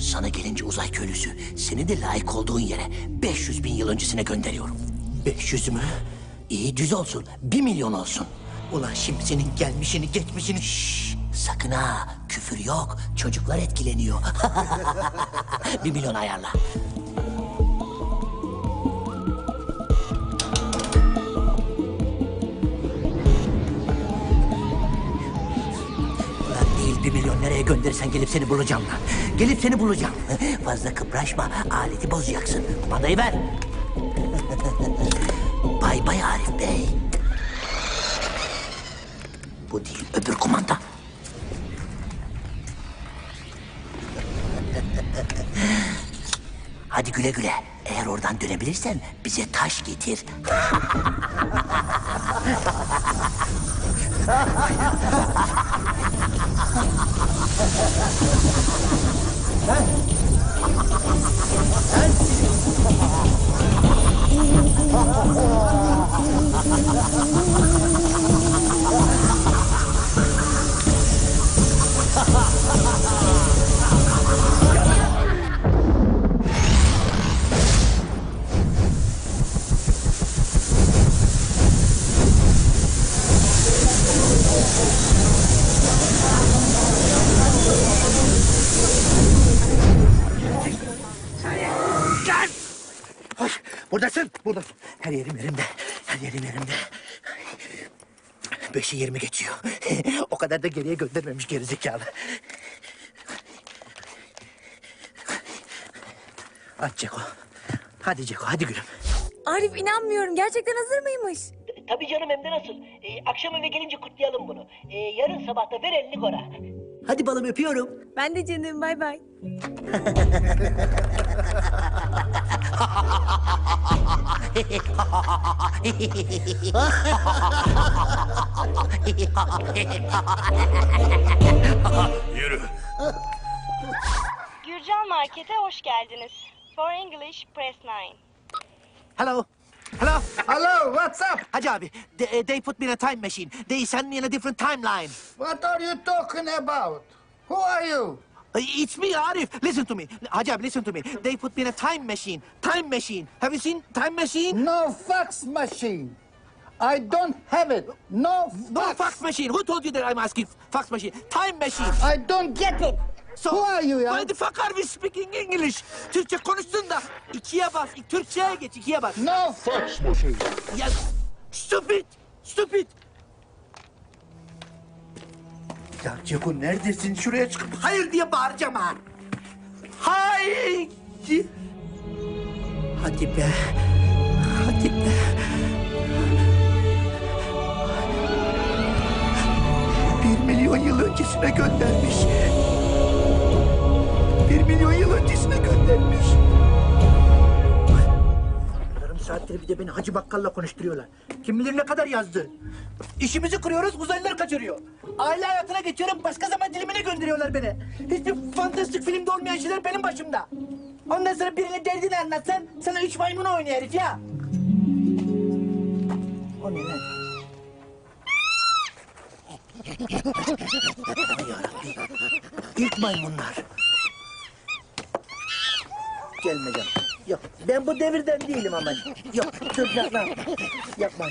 Sana gelince uzay köylüsü seni de layık olduğun yere 500 bin yıl öncesine gönderiyorum. 500 mü? İyi düz olsun. 1 milyon olsun. Ulan şimdi senin gelmişini geçmişini... Şşş, sakın ha küfür yok. Çocuklar etkileniyor. 1 milyon ayarla. Gönderirsen gelip seni bulacağım lan. Gelip seni bulacağım. Fazla kıpraşma aleti bozacaksın. Kumandayı ver. bay bay Arif Bey. Bu değil öbür kumanda. Hadi güle güle. Eğer oradan dönebilirsen bize taş getir. Hoş, buradasın, buradasın. Her yerim yerimde, her yerim yerimde. Beşi yirmi geçiyor. o kadar da geriye göndermemiş gerizekalı. Aç Ceko. Hadi Ceko, hadi gülüm. Arif inanmıyorum. Gerçekten hazır mıymış? Tabii canım hem de nasıl. Ee, akşam eve gelince kutlayalım bunu. Ee, yarın sabah da ver elini gora. Hadi balım öpüyorum. Ben de canım. Bay bay. Yürü. Gürcan Market'e hoş geldiniz. For English, press 9. Hello. Hello. Hello, what's up? Hacı abi, they, they put me in a time machine. They send me in a different timeline. What are you talking about? Who are you? It's me, Arif. Listen to me. Abi, listen to me. They put me in a time machine. Time machine. Have you seen time machine? No fax machine. I don't have it. No fax. No fax machine. Who told you that I'm asking fax machine? Time machine. I don't get it. So, Who are you ya? Why the fuck are we speaking English? Türkçe konuştun da ikiye bas. Türkçe'ye geç, ikiye bas. No fax machine. Ya, stupid, stupid. Ya Ceko neredesin? Şuraya çıkıp hayır diye bağıracağım ha. Hayır. Hadi be. Hadi be. Bir milyon yıl öncesine göndermiş. Bir milyon yıl öncesine göndermiş. Saattir bir de beni Hacı Bakkal'la konuşturuyorlar. Kim bilir ne kadar yazdı. İşimizi kuruyoruz, uzaylılar kaçırıyor. Aile hayatına geçiyorum, başka zaman dilimine gönderiyorlar beni. Hiçbir fantastik filmde olmayan şeyler benim başımda. Ondan sonra birine derdini anlatsan, sana üç maymunu oynuyor herif ya. O ne lan? İlk maymunlar. Gelme canım. Yok ben bu devirden değilim ama. Yok dur yapma. Yapma.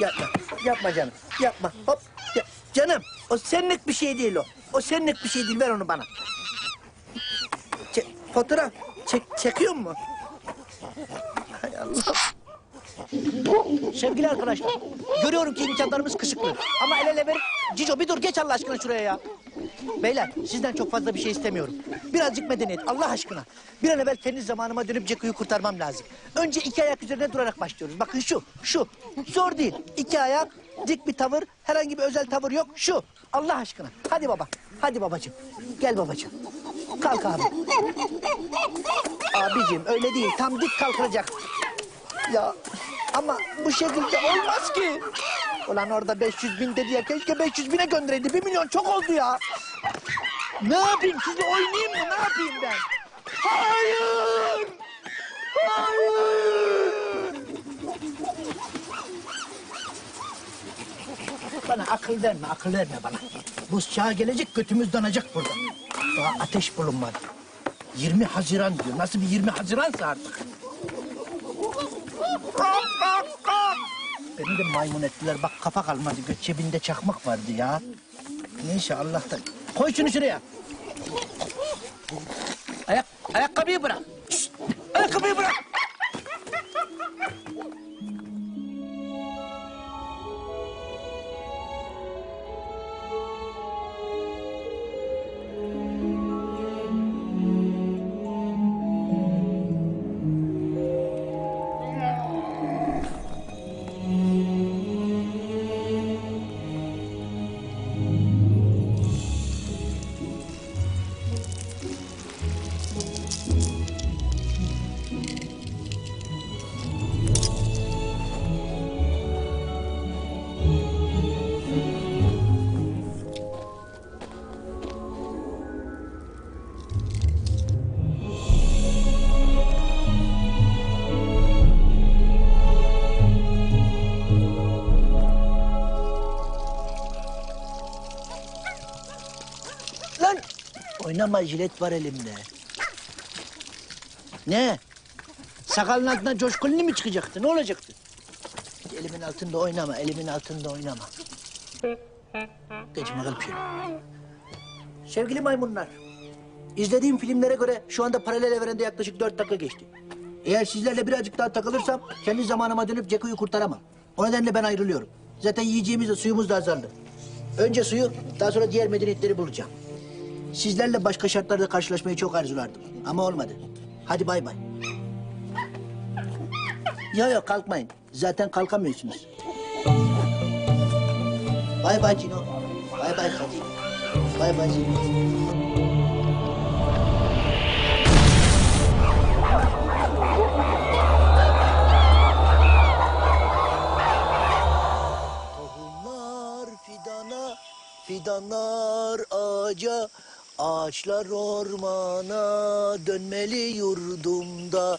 Yapma. Yapma canım. Yapma. Hop. Ya, canım o senlik bir şey değil o. O senlik bir şey değil ver onu bana. Çek, fotoğraf çek, çekiyor mu? Hay Allah. Sevgili arkadaşlar, görüyorum ki imkanlarımız kısıtlı. Ama el ele verip, Cico bir dur geç Allah aşkına şuraya ya. Beyler, sizden çok fazla bir şey istemiyorum. Birazcık medeniyet, Allah aşkına. Bir an evvel kendi zamanıma dönüp Ceko'yu kurtarmam lazım. Önce iki ayak üzerine durarak başlıyoruz. Bakın şu, şu. Zor değil. İki ayak, dik bir tavır, herhangi bir özel tavır yok. Şu, Allah aşkına. Hadi baba, hadi babacığım. Gel babacığım. Kalk abi. Abicim öyle değil, tam dik kalkacak. Ya ama bu şekilde olmaz ki. Ulan orada 500 bin dedi ya keşke 500 bine göndereydi. Bir milyon çok oldu ya. Ne yapayım sizle oynayayım mı ne yapayım ben? Hayır! Hayır! Bana akıl verme akıl verme bana. Bu çağa gelecek götümüz donacak burada. Daha ateş bulunmadı. 20 Haziran diyor. Nasıl bir 20 Haziransa artık. Beni de maymun ettiler. Bak kafa kalmadı. Göt cebinde çakmak vardı ya. Neyse Allah'tan. Koy şunu şuraya. Ayak, ayakkabıyı bırak. Şşt, ayakkabıyı bırak. Oynama jilet var elimde. Ne? Sakalın altından coşkunlu mu çıkacaktı? Ne olacaktı? Elimin altında oynama, elimin altında oynama. Geçme kalp. Sevgili maymunlar, izlediğim filmlere göre şu anda paralel evrende yaklaşık dört dakika geçti. Eğer sizlerle birazcık daha takılırsam kendi zamanıma dönüp Ceko'yu kurtaramam. O nedenle ben ayrılıyorum. Zaten yiyeceğimiz de suyumuz da azaldı. Önce suyu, daha sonra diğer medeniyetleri bulacağım. Sizlerle başka şartlarda karşılaşmayı çok arzulardım. Ama olmadı. Hadi bay bay. Yok yok kalkmayın. Zaten kalkamıyorsunuz. Bay bay Cino. Bay bay Kadir. Bay bay Cino. Tohumlar fidanlar ağaca, ağaçlar ormana, dönmeli yurdumda.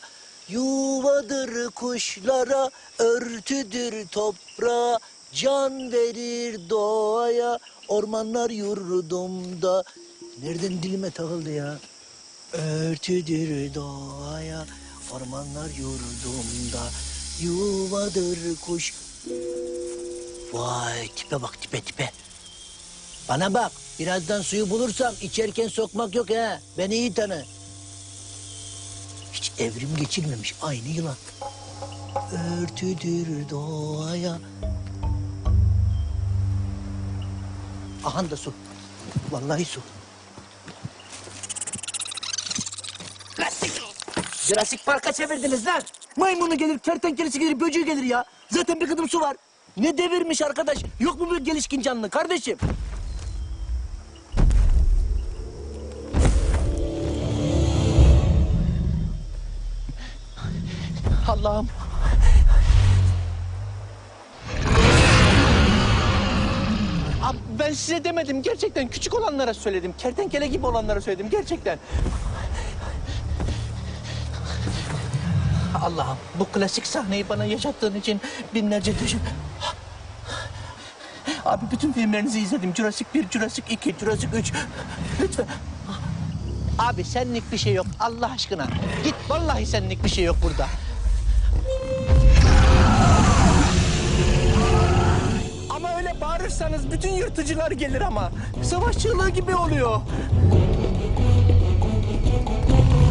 Yuvadır kuşlara, örtüdür toprağa, can verir doğaya, ormanlar yurdumda. Nereden dilime takıldı ya? Örtüdür doğaya, ormanlar yurdumda. Yuvadır kuş, Vay tipe bak tipe tipe. Bana bak birazdan suyu bulursam içerken sokmak yok ha. Beni iyi tanı. Hiç evrim geçirmemiş aynı yılan. Örtüdür doğaya. Ahan da su. Vallahi su. Jurassic Park'a çevirdiniz lan. Maymunu gelir, kertenkelesi gelir, böceği gelir ya. Zaten bir gıdım su var. Ne devirmiş arkadaş? Yok mu bir gelişkin canlı kardeşim? Allah'ım. Abi ben size demedim gerçekten küçük olanlara söyledim. Kertenkele gibi olanlara söyledim gerçekten. Allah'ım bu klasik sahneyi bana yaşattığın için binlerce teşekkür... Abi bütün filmlerinizi izledim. Jurassic 1, Jurassic 2, Jurassic 3. Lütfen. Abi senlik bir şey yok Allah aşkına. Git vallahi senlik bir şey yok burada. Ama öyle bağırırsanız bütün yırtıcılar gelir ama. Savaş çığlığı gibi oluyor.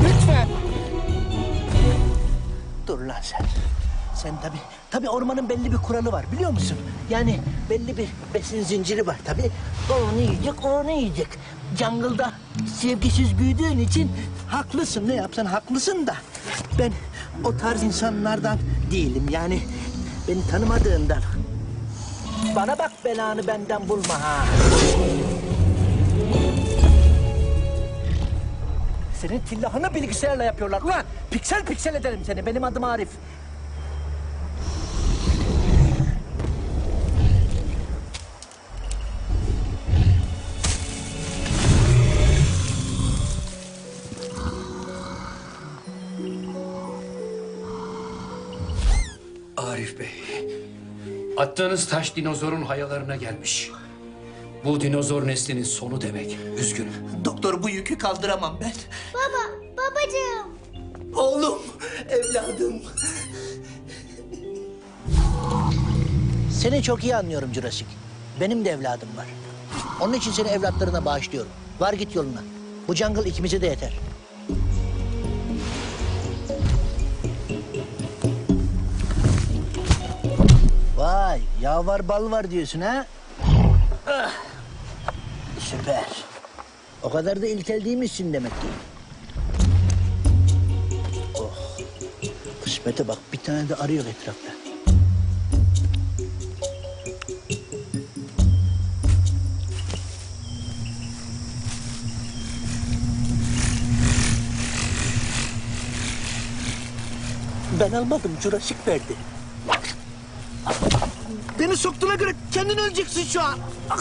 Lütfen. Dur lan sen. Sen tabii, tabii ormanın belli bir kuralı var biliyor musun? Yani belli bir besin zinciri var tabii. O onu yiyecek, onu yiyecek. Jungle'da sevgisiz büyüdüğün için haklısın. Ne yapsan haklısın da. Ben o tarz insanlardan değilim. Yani beni tanımadığından. Bana bak belanı benden bulma ha. Senin tillahını bilgisayarla yapıyorlar. Ulan piksel piksel ederim seni. Benim adım Arif. Arif Bey, attığınız taş dinozorun hayalarına gelmiş. Bu dinozor neslinin sonu demek. Üzgünüm. Doktor bu yükü kaldıramam ben. Baba, babacığım. Oğlum, evladım. Seni çok iyi anlıyorum Jurassic. Benim de evladım var. Onun için seni evlatlarına bağışlıyorum. Var git yoluna. Bu jungle ikimize de yeter. Yağ var bal var diyorsun ha? Ah, Süper. O kadar da ilkel değilmişsin demek ki. Oh. Kısmete bak bir tane de arıyor etrafta. Ben almadım, Jurassic verdi. Beni soktuğuna göre kendin öleceksin şu an. Ah!